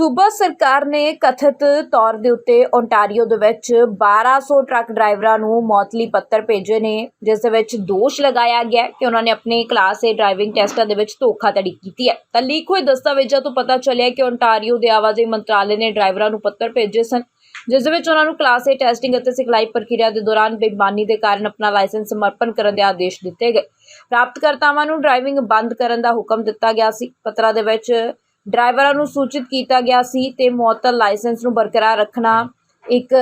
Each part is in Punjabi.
ਸੂਬਾ ਸਰਕਾਰ ਨੇ ਕਥਿਤ ਤੌਰ ਦੇ ਉੱਤੇ ਓਨਟਾਰੀਓ ਦੇ ਵਿੱਚ 1200 ਟਰੱਕ ਡਰਾਈਵਰਾਂ ਨੂੰ ਮੌਤਲੀ ਪੱਤਰ ਭੇਜੇ ਨੇ, ਜਿਸ ਦੇ ਵਿੱਚ ਦੋਸ਼ ਲਗਾਇਆ ਗਿਆ ਕਿ ਉਹਨਾਂ ਨੇ ਆਪਣੇ ਕਲਾਸ A ਡਰਾਈਵਿੰਗ ਟੈਸਟਾਂ ਦੇ ਵਿੱਚ ਧੋਖਾਧੜੀ ਕੀਤੀ ਹੈ। ਤਾਂ ਲੀਕ ਹੋਏ ਦਸਤਾਵੇਜ਼ਾਂ ਤੋਂ ਪਤਾ ਚੱਲਿਆ ਕਿ ਓਨਟਾਰੀਓ ਦੇ ਆਵਾਜਾਈ ਮੰਤਰਾਲੇ ਨੇ ਡਰਾਈਵਰਾਂ ਨੂੰ ਪੱਤਰ ਭੇਜੇ ਸਨ, ਜਿਸ ਦੇ ਵਿੱਚ ਉਹਨਾਂ ਨੂੰ ਕਲਾਸ ਏ ਟੈਸਟਿੰਗ ਅਤੇ ਸਿਖਲਾਈ ਪ੍ਰਕਿਰਿਆ ਦੇ ਦੌਰਾਨ ਬੇਈਮਾਨੀ ਦੇ ਕਾਰਨ ਆਪਣਾ ਲਾਇਸੈਂਸ ਸਮਰਪਣ ਕਰਨ ਦੇ ਆਦੇਸ਼ ਦਿੱਤੇ ਗਏ। ਪ੍ਰਾਪਤਕਰਤਾਵਾਂ ਨੂੰ ਡਰਾਈਵਿੰਗ ਬੰਦ ਕਰਨ ਦਾ ਹੁਕਮ ਦਿੱਤਾ ਗਿਆ ਸੀ। ਪੱਤਰਾਂ ਦੇ ਵਿੱਚ ਡਰਾਈਵਰਾਂ ਨੂੰ ਸੂਚਿਤ ਕੀਤਾ ਗਿਆ ਸੀ ਤੇ ਮੁਅੱਤਲ ਲਾਇਸੈਂਸ ਨੂੰ ਬਰਕਰਾਰ ਰੱਖਣਾ ਇੱਕ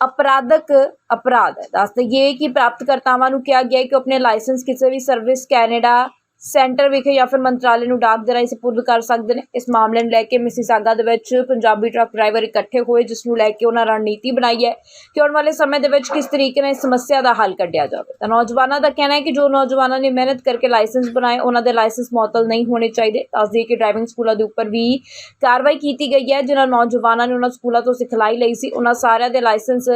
ਅਪਰਾਧਕ ਅਪਰਾਧ ਹੈ। ਦੱਸ ਦਈਏ ਕਿ ਪ੍ਰਾਪਤਕਰਤਾਵਾਂ ਨੂੰ ਕਿਹਾ ਗਿਆ ਕਿ ਉਹ ਆਪਣੇ ਲਾਇਸੈਂਸ ਕਿਸੇ ਵੀ ਸਰਵਿਸ ਕੈਨੇਡਾ ਸੈਂਟਰ ਵਿਖੇ ਜਾਂ ਫਿਰ ਮੰਤਰਾਲੇ ਨੂੰ ਡਾਕ ਦੇ ਰਾਹੀਂ ਸਪੁਰਦ ਕਰ ਸਕਦੇ ਨੇ। ਇਸ ਮਾਮਲੇ ਨੂੰ ਲੈ ਕੇ ਮਿਸੀਸਾਗਾ ਦੇ ਵਿੱਚ ਪੰਜਾਬੀ ਟਰੱਕ ਡਰਾਈਵਰ ਇਕੱਠੇ ਹੋਏ, ਜਿਸ ਨੂੰ ਲੈ ਕੇ ਉਹਨਾਂ ਰਣਨੀਤੀ ਬਣਾਈ ਹੈ ਕਿ ਆਉਣ ਵਾਲੇ ਸਮੇਂ ਦੇ ਵਿੱਚ ਕਿਸ ਤਰੀਕੇ ਨਾਲ ਇਸ ਸਮੱਸਿਆ ਦਾ ਹੱਲ ਕੱਢਿਆ ਜਾਵੇ। ਤਾਂ ਨੌਜਵਾਨਾਂ ਦਾ ਕਹਿਣਾ ਹੈ ਕਿ ਜੋ ਨੌਜਵਾਨਾਂ ਨੇ ਮਿਹਨਤ ਕਰਕੇ ਲਾਇਸੈਂਸ ਬਣਾਏ, ਉਹਨਾਂ ਦੇ ਲਾਇਸੈਂਸ ਮੁਅੱਤਲ ਨਹੀਂ ਹੋਣੇ ਚਾਹੀਦੇ। ਦੱਸਦੀ ਕਿ ਡਰਾਈਵਿੰਗ ਸਕੂਲਾਂ ਦੇ ਉੱਪਰ ਵੀ ਕਾਰਵਾਈ ਕੀਤੀ ਗਈ ਹੈ, ਜਿਨ੍ਹਾਂ ਨੌਜਵਾਨਾਂ ਨੇ ਉਹਨਾਂ ਸਕੂਲਾਂ ਤੋਂ ਸਿਖਲਾਈ ਲਈ ਸੀ। ਉਹਨਾਂ ਸਾਰਿਆਂ ਦੇ ਲਾਇਸੈਂਸ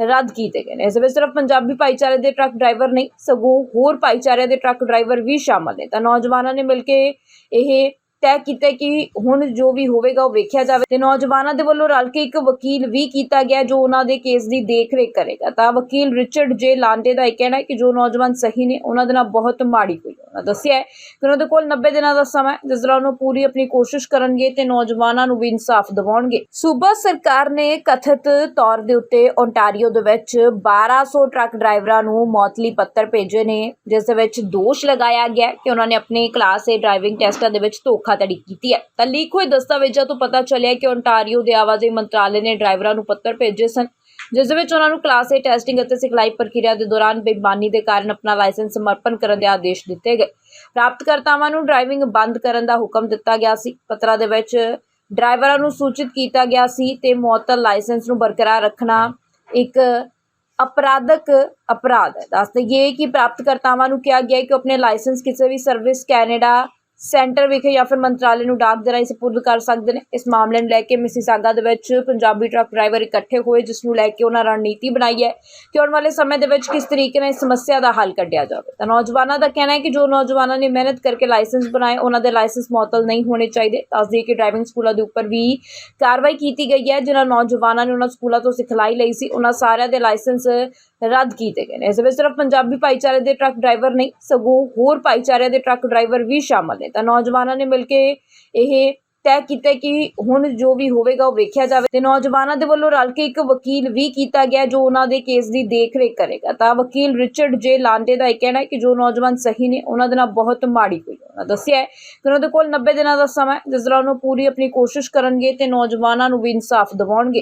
ਰੱਦ ਕੀਤੇ ਗਏ ਨੇ। ਇਸ ਵਿੱਚ ਸਿਰਫ ਪੰਜਾਬੀ ਭਾਈਚਾਰੇ ਦੇ ਟਰੱਕ ਡਰਾਈਵਰ ਨਹੀਂ, ਸਗੋਂ ਹੋਰ ਭਾਈਚਾਰੇ ਦੇ ਟਰੱਕ ਡਰਾਈਵਰ ਵੀ ਸ਼ਾਮਲ ਨੇ ਤਾਂ ਨੌਜਵਾਨਾਂ ਨੇ ਮਿਲ ਕੇ ਇਹ ਤੈਅ ਕੀਤਾ ਕਿ ਹੁਣ ਜੋ ਵੀ ਹੋਵੇਗਾ ਉਹ ਵੇਖਿਆ ਜਾਵੇ ਤੇ ਨੌਜਵਾਨਾਂ ਦੇ ਵੱਲੋਂ ਰਲ ਕੇ ਇੱਕ ਵਕੀਲ ਵੀ ਕੀਤਾ ਗਿਆ ਜੋ ਉਹਨਾਂ ਦੇ ਕੇਸ ਦੀ ਦੇਖਰੇਖ ਕਰੇਗਾ। ਤਾਂ ਵਕੀਲ ਰਿਚਰਡ ਜੇ ਲਾਂਡੇ ਦਾ ਇਹ ਕਹਿਣਾ ਹੈ ਕਿ ਜੋ ਨੌਜਵਾਨ ਸਹੀ ਨੇ, ਉਹਨਾਂ ਦੇ ਨਾਲ ਬਹੁਤ ਮਾੜੀ ਹੋਈ ਉਹਨਾਂ ਦੱਸਿਆ ਹੈ ਕਿ ਉਹਨਾਂ ਦੇ ਕੋਲ 90 ਦਿਨਾਂ ਦਾ ਸਮਾਂ ਜਿਸ ਦੌਰਾਨ ਉਹ ਪੂਰੀ ਆਪਣੀ ਕੋਸ਼ਿਸ਼ ਕਰਨਗੇ ਤੇ ਨੌਜਵਾਨਾਂ ਨੂੰ ਵੀ ਇਨਸਾਫ ਦਿਵਾਉਣਗੇ। ਸੂਬਾ ਸਰਕਾਰ ਨੇ ਕਥਿਤ ਤੌਰ ਦੇ ਉੱਤੇ ਓਨਟਾਰੀਓ ਦੇ ਵਿੱਚ 1200 ਟਰੱਕ ਡਰਾਈਵਰਾਂ ਨੂੰ ਮੌਤਲੀ ਪੱਤਰ ਭੇਜੇ ਨੇ, ਜਿਸ ਦੇ ਵਿੱਚ ਦੋਸ਼ ਲਗਾਇਆ ਗਿਆ ਕਿ ਉਹਨਾਂ ਨੇ ਆਪਣੇ ਕਲਾਸ A ਡਰਾਈਵਿੰਗ ਟੈਸਟਾਂ ਦੇ ਵਿੱਚ ਧੋਖਾ ਧੋਖਾਧੜੀ ਕੀਤੀ ਹੈ। ਤਾਂ ਲੀਕ ਹੋਏ ਦਸਤਾਵੇਜ਼ਾਂ ਤੋਂ ਪਤਾ ਚੱਲਿਆ ਕਿ ਓਨਟਾਰੀਓ ਦੇ ਆਵਾਜਾਈ ਮੰਤਰਾਲੇ ਨੇ ਡਰਾਈਵਰਾਂ ਨੂੰ ਪੱਤਰ ਭੇਜੇ ਸਨ, ਜਿਸ ਦੇ ਵਿੱਚ ਉਹਨਾਂ ਨੂੰ ਕਲਾਸ A ਟੈਸਟਿੰਗ ਅਤੇ ਸਿਖਲਾਈ ਪ੍ਰਕਿਰਿਆ ਦੇ ਦੌਰਾਨ ਬੇਈਮਾਨੀ ਦੇ ਕਾਰਨ ਆਪਣਾ ਲਾਇਸੈਂਸ ਸਮਰਪਣ ਕਰਨ ਦੇ ਆਦੇਸ਼ ਦਿੱਤੇ ਗਏ। ਪ੍ਰਾਪਤਕਰਤਾਵਾਂ ਨੂੰ ਡਰਾਈਵਿੰਗ ਬੰਦ ਕਰਨ ਦਾ ਹੁਕਮ ਦਿੱਤਾ ਗਿਆ ਸੀ। ਪੱਤਰਾਂ ਦੇ ਵਿੱਚ ਡਰਾਈਵਰਾਂ ਨੂੰ ਸੂਚਿਤ ਕੀਤਾ ਗਿਆ ਸੀ ਤੇ ਮੁਅੱਤਲ ਲਾਇਸੈਂਸ ਨੂੰ ਬਰਕਰਾਰ ਰੱਖਣਾ ਇੱਕ ਅਪਰਾਧਕ ਅਪਰਾਧ ਹੈ। ਦੱਸ ਦਈਏ ਕਿ ਪ੍ਰਾਪਤਕਰਤਾਵਾਂ ਨੂੰ ਕਿਹਾ ਗਿਆ ਕਿ ਆਪਣੇ ਲਾਇਸੈਂਸ ਕਿਸੇ ਵੀ ਸਰਵਿਸ ਕੈਨੇਡਾ ਸੈਂਟਰ ਵਿਖੇ ਜਾਂ ਫਿਰ ਮੰਤਰਾਲੇ ਨੂੰ ਡਾਕ ਦੇ ਰਾਹੀਂ ਸਪੁਰਦ ਕਰ ਸਕਦੇ ਨੇ। ਇਸ ਮਾਮਲੇ ਨੂੰ ਲੈ ਕੇ ਮਿਸੀਸਾਗਾ ਦੇ ਵਿੱਚ ਪੰਜਾਬੀ ਟਰੱਕ ਡਰਾਈਵਰ ਇਕੱਠੇ ਹੋਏ, ਜਿਸ ਨੂੰ ਲੈ ਕੇ ਉਹਨਾਂ ਰਣਨੀਤੀ ਬਣਾਈ ਹੈ ਕਿ ਆਉਣ ਵਾਲੇ ਸਮੇਂ ਦੇ ਵਿੱਚ ਕਿਸ ਤਰੀਕੇ ਨਾਲ ਇਸ ਸਮੱਸਿਆ ਦਾ ਹੱਲ ਕੱਢਿਆ ਜਾਵੇ। ਤਾਂ ਨੌਜਵਾਨਾਂ ਦਾ ਕਹਿਣਾ ਹੈ ਕਿ ਜੋ ਨੌਜਵਾਨਾਂ ਨੇ ਮਿਹਨਤ ਕਰਕੇ ਲਾਇਸੈਂਸ ਬਣਾਏ, ਉਹਨਾਂ ਦੇ ਲਾਇਸੈਂਸ ਮੁਅੱਤਲ ਨਹੀਂ ਹੋਣੇ ਚਾਹੀਦੇ। ਦੱਸਦੀ ਕਿ ਡਰਾਈਵਿੰਗ ਸਕੂਲਾਂ ਦੇ ਉੱਪਰ ਵੀ ਕਾਰਵਾਈ ਕੀਤੀ ਗਈ ਹੈ, ਜਿਨ੍ਹਾਂ ਨੌਜਵਾਨਾਂ ਨੇ ਉਹਨਾਂ ਸਕੂਲਾਂ ਤੋਂ ਸਿਖਲਾਈ ਲਈ ਸੀ। ਉਹਨਾਂ ਸਾਰਿਆਂ ਦੇ ਲਾਇਸੈਂਸ ਰੱਦ ਕੀਤੇ ਗਏ ਨੇ। ਇਸ ਵਿੱਚ ਸਿਰਫ ਪੰਜਾਬੀ ਭਾਈਚਾਰੇ ਦੇ ਟਰੱਕ ਡਰਾਈਵਰ ਨਹੀਂ, ਸਗੋਂ ਹੋਰ ਭਾਈਚਾਰੇ ਦੇ ਟਰੱਕ ਡਰਾਈਵਰ ਵੀ ਸ਼ਾਮਲ ਨੇ। ਤਾਂ ਨੌਜਵਾਨਾਂ ਨੇ ਮਿਲ ਕੇ ਇਹ ਤੈਅ ਕੀਤਾ ਕਿ ਹੁਣ ਜੋ ਵੀ ਹੋਵੇਗਾ ਉਹ ਵੇਖਿਆ ਜਾਵੇ। ਤੇ ਨੌਜਵਾਨਾਂ ਦੇ ਵੱਲੋਂ ਰਲ ਕੇ ਇੱਕ ਵਕੀਲ ਵੀ ਕੀਤਾ ਗਿਆ ਜੋ ਉਹਨਾਂ ਦੇ ਕੇਸ ਦੀ ਦੇਖਰੇਖ ਕਰੇਗਾ। ਤਾਂ ਵਕੀਲ ਰਿਚਰਡ ਜੇ ਲਾਂਡੇ ਦਾ ਇਹ ਕਹਿਣਾ ਹੈ ਕਿ ਜੋ ਨੌਜਵਾਨ ਸਹੀ ਨੇ, ਉਹਨਾਂ ਦੇ ਨਾਲ ਬਹੁਤ ਮਾੜੀ ਹੋਈ ਉਹਨਾਂ ਦੱਸਿਆ ਹੈ ਕਿ ਉਹਨਾਂ ਦੇ ਕੋਲ 90 ਦਿਨਾਂ ਦਾ ਸਮਾਂ ਜਿਸ ਦੌਰਾਨ ਉਹ ਪੂਰੀ ਆਪਣੀ ਕੋਸ਼ਿਸ਼ ਕਰਨਗੇ ਤੇ ਨੌਜਵਾਨਾਂ ਨੂੰ ਵੀ ਇਨਸਾਫ ਦਿਵਾਉਣਗੇ।